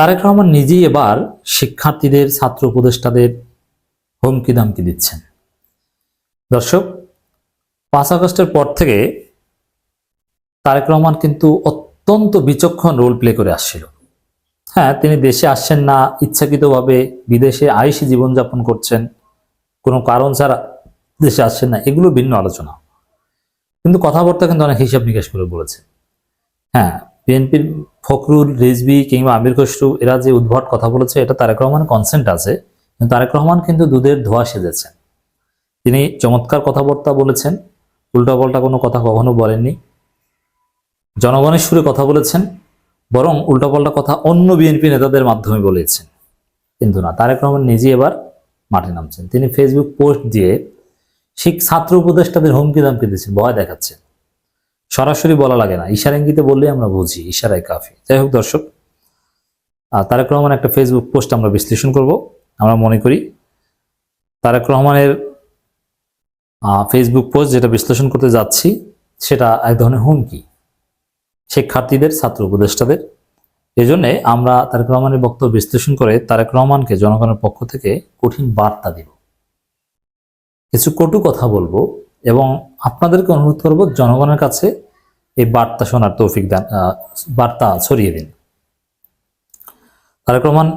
তারেক রহমান নিজেই এবার শিক্ষার্থীদের, ছাত্র উপদেষ্টাদের হুমকি দামকি দিচ্ছেন। দর্শক, পাঁচ আগস্টের পর থেকে তারেক রহমান কিন্তু অত্যন্ত বিচক্ষণ রোল প্লে করে আসছিল। হ্যাঁ তিনি দেশে আসছেন না, ইচ্ছাকৃতভাবে বিদেশে আইসি জীবনযাপন করছেন, কোনো কারণ ছাড়া দেশে আসছেন না, এগুলো ভিন্ন আলোচনা। কিন্তু কথাবার্তা কিন্তু অনেক হিসাব নিকাশ করে বলেছে। হ্যাঁ বিএনপির ফখরুল রিজবি কিংবা আমির খসরু, এরা যে উদ্ভট কথা বলেছে, এটা তারেক রহমান কনসেন্ট আছে। কিন্তু তারেক রহমান কিন্তু দুধের ধোয়া সেজেছেন। তিনি চমৎকার কথাবার্তা বলেছেন, উল্টাপাল্টা কোনো কথা কখনো বলেননি। জনগণের সুরে কথা বলেছেন, বরং উল্টাপাল্টা কথা অন্য বিএনপি নেতাদের মাধ্যমে বলেছেন। কিন্তু না, তারেক রহমান নিজে এবার মাঠে নামছেন। তিনি ফেসবুক পোস্ট দিয়ে শিখ ছাত্র উপদেষ্টাদের হুমকি দামকি দিচ্ছেন ভয় দেখাচ্ছেন। সরাসরি বলা লাগে না। ইশারা ইঙ্গিতে বললেই আমরা বুঝি, ইশারায় কাফি। যাই হোক দর্শক তারেক রহমান একটা ফেসবুক পোস্ট আমরা বিশ্লেষণ করব। আমরা মনে করি তারেক রহমানের ফেসবুক পোস্ট যেটা বিশ্লেষণ করতে যাচ্ছি, সেটা এক ধরনের হুমকি। শিক্ষার্থীদের, ছাত্র উপদেষ্টাদের। এই জন্যে আমরা তারেক রহমানের বক্তব্য বিশ্লেষণ করে তারেক রহমানকে জনগণের পক্ষ থেকে কঠিন বার্তা দিব। কিছু কটু কথা বলব। এবং আপনাদেরকে অনুরোধ করব জনগণের কাছে এই বার্তা শোনার তৌফিক দান বার্তা ছড়িয়ে দিন। তারেক রহমান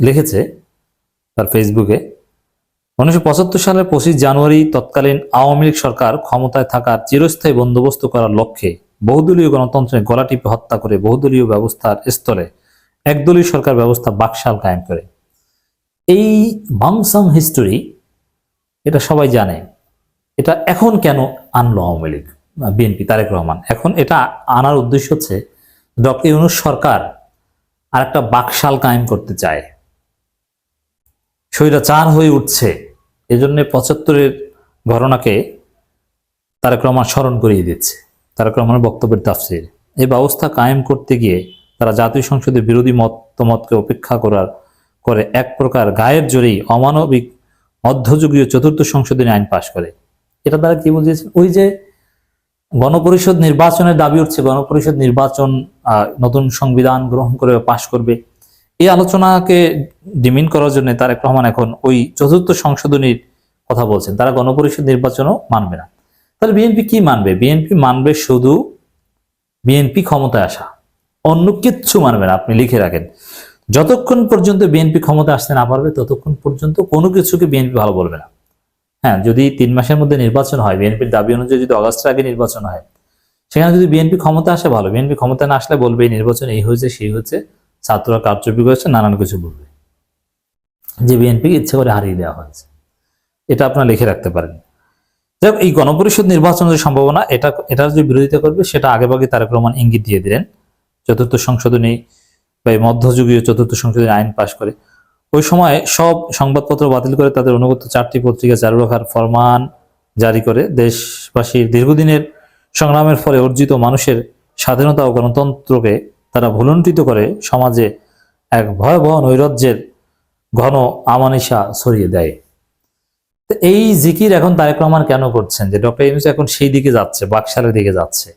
লিখেছে তার ফেসবুকে উনিশশো পঁচাত্তর সালের পঁচিশ জানুয়ারি তৎকালীন আওয়ামী লীগ সরকার ক্ষমতায় থাকার চিরস্থায়ী বন্দোবস্ত করার লক্ষ্যে বহুদলীয় গণতন্ত্রের গলা টিপে হত্যা করে বহুদলীয় ব্যবস্থার স্থলে একদলীয় সরকার ব্যবস্থা বাকশাল কায়েম করে। এই ভাংসাং হিস্টোরি এটা সবাই জানে। এটা এখন কেন আনলো আওয়ামী লীগ? বিএনপি, তারেক রহমান। এখন এটা আনার উদ্দেশ্য হচ্ছে, ডক্টর ইউনুস সরকার আর একটা বাকশাল কায়েম করতে চায়। স্বৈরাচার হয়ে উঠছে। এজন্য পঁচাত্তরের ঘটনাকে তারেক রহমান স্মরণ করিয়ে দিচ্ছে। তারেক রহমানের বক্তব্যের তাফসির। এই ব্যবস্থা কায়েম করতে গিয়ে তারা জাতীয় সংসদের বিরোধী মতামতকে উপেক্ষা করার করে এক প্রকার গায়ের জোরেই অমানবিক, মধ্যযুগীয় চতুর্থ সংশোধনী আইন পাশ করে। এটা দ্বারা কি বুঝিয়েছে? ওই যে গণপরিষদ নির্বাচনের দাবি উঠছে, গণপরিষদ নির্বাচন নতুন সংবিধান গ্রহণ করে পাশ করবে। এই আলোচনাকে ডিমিন করার জন্য তারেক রহমান এখন ওই চতুর্থ সংশোধনীর কথা বলছেন। তারা গণপরিষদ নির্বাচনও মানবে না। তাহলে বিএনপি কি মানবে? বিএনপি মানবে শুধু বিএনপি ক্ষমতায় আসা। অন্য কিচ্ছু মানবে না, আপনি লিখে রাখেন। যতক্ষণ পর্যন্ত বিএনপি ক্ষমতায় আসতে না পারবে, ততক্ষণ পর্যন্ত কোনো কিছুকে বিএনপি ভালো বলবে না। হ্যাঁ যদি তিন মাসের মধ্যে নির্বাচন হয়, বিএনপির দাবি অনুযায়ী যদি অগাস্টের আগে নির্বাচন হয়, সেখানে যদি বিএনপি ক্ষমতা আসে, ভালো। বিএনপি ক্ষমতা না আসলে বলবে এই নির্বাচন এই হয়েছে, সেই হয়েছে, ছাত্ররা কারচুপি করেছে, নানান কিছু বলবে। যে বিএনপি ইচ্ছে করে হারিয়ে দেওয়া হয়েছে। এটা আপনারা লিখে রাখতে পারেন। যাই এই গণপরিষদ নির্বাচনের যে সম্ভাবনা, এটা এটার যে বিরোধিতা করবে, সেটা আগেভাগে তারেক রহমান ইঙ্গিত দিয়ে দিলেন। চতুর্থ সংশোধনী বা মধ্যযুগীয় চতুর্থ সংশোধনী আইন পাশ করে। ওই সময় সব সংবাদপত্র বাতিল করে তাদের অনুগত চারটি পত্রিকা চালু রাখার ফরমান জারি করে দেশবাসীর দীর্ঘদিনের সংগ্রামের ফলে অর্জিত মানুষের স্বাধীনতা ও গণতন্ত্রকে তারা ভুলুণ্ঠিত করে সমাজে এক ভয়াবহ নৈরাজ্যের ঘন আমানিশা ছড়িয়ে দেয়। এই জিকির এখন তারেক রহমান কেন করছেন? যে ডক্টর ইউনুস এখন সেই দিকে যাচ্ছে, বাকশালের দিকে যাচ্ছে।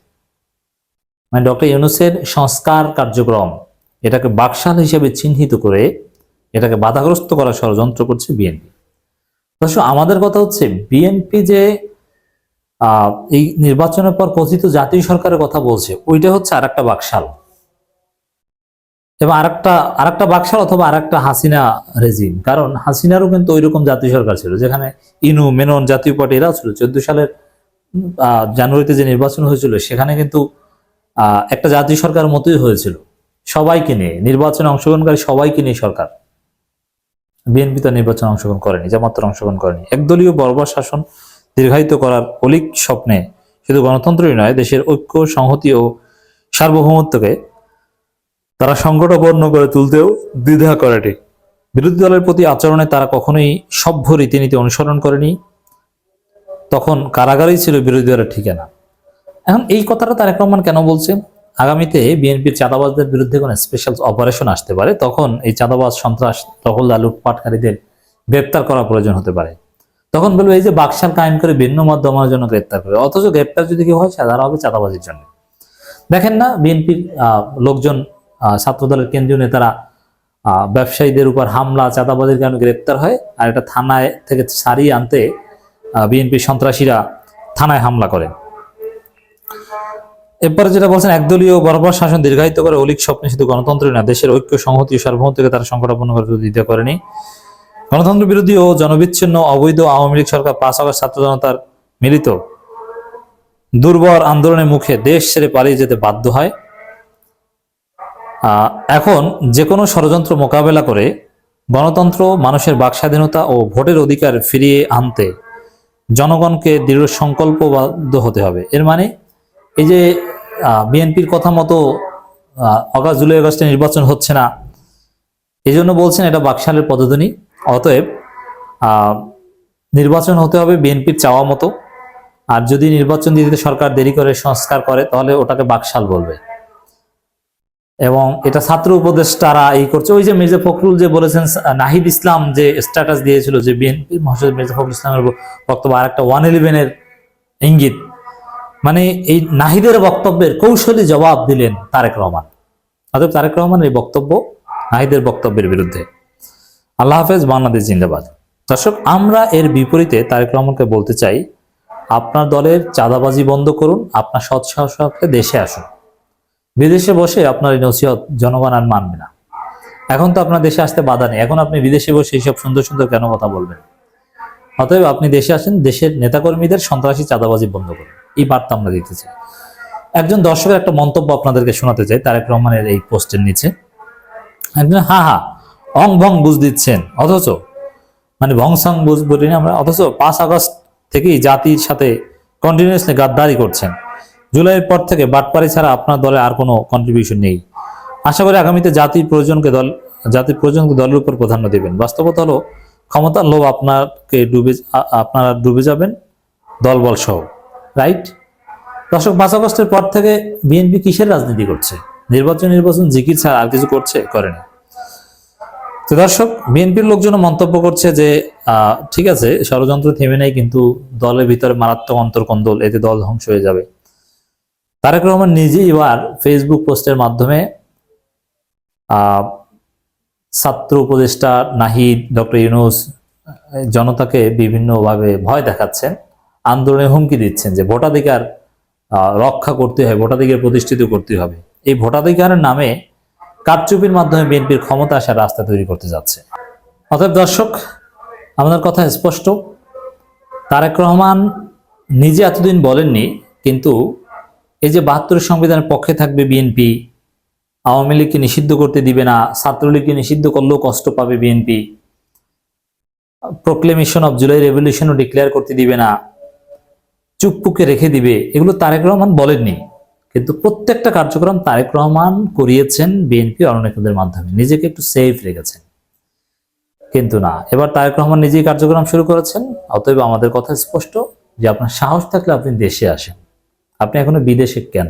মানে ডক্টর ইউনুসের সংস্কার কার্যক্রম, এটাকে বাকশাল হিসেবে চিহ্নিত করে এটাকে বাধাগ্রস্ত করার ষড়যন্ত্র করছে বিএনপি। দর্শক, আমাদের কথা হচ্ছে বিএনপি যে এই নির্বাচনের পর কথিত জাতীয় সরকারের কথা বলছে, ওইটা হচ্ছে আর একটা বাকশাল। এবং আরেকটা আরেকটা বাকশাল অথবা আরেকটা হাসিনা রেজিম কারণ হাসিনারও কিন্তু ওইরকম জাতীয় সরকার ছিল, যেখানে ইনু, মেনন জাতীয় পার্টি এরাও ছিল। চোদ্দ সালের জানুয়ারিতে যে নির্বাচন হয়েছিল, সেখানে কিন্তু একটা জাতীয় সরকার মতোই হয়েছিল। সবাইকে নিয়ে, নির্বাচনে অংশগ্রহণকারী সবাইকে নিয়ে সরকার। বিএনপি তো নির্বাচনে অংশগ্রহণ করেনি, জামাতের অংশগ্রহণ করেনি। একদলীয় বর্বর শাসন দীর্ঘায়িত করার অলিক স্বপ্নে শুধু গণতন্ত্রই নয়, দেশের ঐক্য, সংহতি ও সার্বভৌমত্বকে তারা সংকটাপন্ন করে তুলতেও দ্বিধা করেনি বিরোধী দলের প্রতি আচরণে তারা কখনোই সভ্য রীতিনীতি অনুসরণ করেনি। তখন কারাগারেই ছিল বিরোধী দলের ঠিকানা। এখন এই কথাটা তারেক রহমান কেন বলছে আগামীতে বিএনপির চাঁদাবাজদের বিরুদ্ধে কোনো স্পেশাল অপারেশন আসতে পারে, তখন এই চাঁদাবাজ সন্ত্রাস দখলদার লুটপাটকারীদের গ্রেপ্তার করা প্রয়োজন হতে পারে। তখন বলবে এই যে বাকশাল কায়েম করে ভিন্ন মত দমানোর জন্য গ্রেপ্তার করে অথচ গ্রেপ্তার যদি কেউ হয় তারা হবে চাঁদাবাজির জন্য। দেখেন না, বিএনপির লোকজন ছাত্রদলের কেন্দ্রীয় নেতারা ব্যবসায়ীদের উপর হামলা চাঁদাবাদের কারণে গ্রেপ্তার হয়, আর এটা থানায় থেকে সারিয়ে আনতে বিএনপি সন্ত্রাসীরা থানায় হামলা করে। এরপরে যেটা বলছেন, একদলীয় বরাবর শাসন দীর্ঘায়িত করে অলিক স্বপ্নে শুধু গণতন্ত্রই না, দেশের ঐক্য সংহতি সার্বভৌমত্বকে তারা সংকটাপন্ন করে দিতে করেনি গণতন্ত্র বিরোধী ও জনবিচ্ছিন্ন অবৈধ আওয়ামী লীগ সরকার পাঁচ আগস্ট ছাত্র জনতার মিলিত দুর্বল আন্দোলনের মুখে দেশ ছেড়ে পালিয়ে যেতে বাধ্য হয়। এখন যে কোনো ষড়যন্ত্র মোকাবেলা করে গণতন্ত্র মানুষের বাক স্বাধীনতা ও ভোটের অধিকার ফিরিয়ে আনতে জনগণকে দৃঢ় সংকল্পবদ্ধ হতে হবে। এর মানে এই যে বিএনপির কথা মতো অগাস্ট, জুলাই আগস্টে নির্বাচন হচ্ছে না এই জন্য বলছেন এটা বাকশালের পদধ্বনি অতএব নির্বাচন হতে হবে বিএনপির চাওয়া মতো। আর যদি নির্বাচন দিতে সরকার দেরি করে, সংস্কার করে, তাহলে ওটাকে বাকশাল বলবে। এবং এটা ছাত্র উপদেষ্টারা এই করছে। ওই যে মির্জা ফখরুল যে বলেছেন নাহিদ ইসলাম যে স্ট্যাটাস দিয়েছিল, যে বিএনপি মহাসচিব মির্জা ফখরুল ইসলামের বক্তব্য আর একটা ওয়ান ইলেভেনের ইঙ্গিত। মানে এই নাহিদের বক্তব্যের কৌশলী জবাব দিলেন তারেক রহমান। অতএব তারেক রহমানের এই বক্তব্য নাহিদের বক্তব্যের বিরুদ্ধে। আল্লাহ হাফেজ, বাংলাদেশ জিন্দাবাদ। দর্শক, আমরা এর বিপরীতে তারেক রহমানকে বলতে চাই, আপনার দলের চাঁদাবাজি বন্ধ করুন, আপনার সৎ সাহসকে দেশে আসুন। বিদেশে বসে আপনার এই নসিহত জনগণ আর মানবে না। এখন তো আপনার দেশে আসতে বাধা নেই। এখন আপনি বিদেশে বসে এইসব সুন্দর সুন্দর কেন কথা বলবেন? অতএব আপনি দেশে আসেন, দেশের নেতাকর্মীদের সন্ত্রাসী চাঁদাবাজি বন্ধ করুন। এই বার্তা আমরা দিতে চাই একজন দর্শকের একটা মন্তব্য আপনাদেরকে শোনাতে চাই, তারেক রহমানের এই পোস্টের নিচে। একজন, হা হা, অং ভং বুঝ দিচ্ছেন, অথচ মানে ভংসং বুঝ বলি না আমরা, অথচ পাঁচ আগস্ট থেকেই জাতির সাথে কন্টিনিউসলি গাদ্দারি করছেন। জুলাইয়ের পর থেকে বাটপারি ছাড়া আপনার দলে আর কোনো কন্ট্রিবিউশন নেই। আশা করি আগামীতে জাতির প্রয়োজনকে দল, জাতির প্রয়োজনকে দলের উপর প্রাধান্য দেবেন। বাস্তবতা হলো, ক্ষমতার লোভ আপনাকে ডুবে আপনারা ডুবে যাবেন, দলবল সহ। রাইট? দর্শক, পাঁচ আগস্টের পর থেকে বিএনপি কিসের রাজনীতি করছে? নির্বাচন নির্বাচন, জিকির ছাড়া আর কিছু করছে করেনি তো দর্শক, বিএনপির লোকজন মন্তব্য করছে যে ঠিক আছে, ষড়যন্ত্র থেমে নেই, কিন্তু দলের ভিতরে মারাত্মক অন্তর্কন্দল, এতে দল ধ্বংস হয়ে যাবে। তারেক রহমান নিজেই এবার ফেসবুক পোস্টের মাধ্যমে ছাত্র উপদেষ্টা নাহিদ, ডক্টর ইউনুস জনতাকে বিভিন্নভাবে ভয় দেখাচ্ছেন। আন্দোলনে হুমকি দিচ্ছেন যে ভোটাধিকার রক্ষা করতে হবে ভোটাধিকার প্রতিষ্ঠিত করতে হবে। এই ভোটাধিকারের নামে কারচুপির মাধ্যমে বিএনপির ক্ষমতা আসার রাস্তা তৈরি করতে যাচ্ছে। অতএব দর্শক আমাদের কথা স্পষ্ট। তারেক রহমান নিজে এতদিন বলেননি, কিন্তু এই যে বাহাত্তর সংবিধানের পক্ষে থাকবে বিএনপি, আওয়ামী লীগকে নিষিদ্ধ করতে দিবে না, ছাত্রলীগকে নিষিদ্ধ করলেও কষ্ট পাবে বিএনপি প্রোক্লেমেশন অফ জুলাই রেভলিউশনও ডিক্লেয়ার করতে দিবে না চুপপুকে রেখে দিবে, এগুলো তারেক রহমান বলেননি। কিন্তু প্রত্যেকটা কার্যক্রম তারেক রহমান করিয়েছেন বিএনপি অরণ্যদের মাধ্যমে। নিজেকে একটু সেফ রেখেছেন। কিন্তু না, এবার তারেক রহমান নিজেই কার্যক্রম শুরু করেছেন। অতএব আমাদের কথা স্পষ্ট যে আপনার সাহস থাকলে আপনি দেশে আসেন। আপনি এখনও বিদেশে কেন?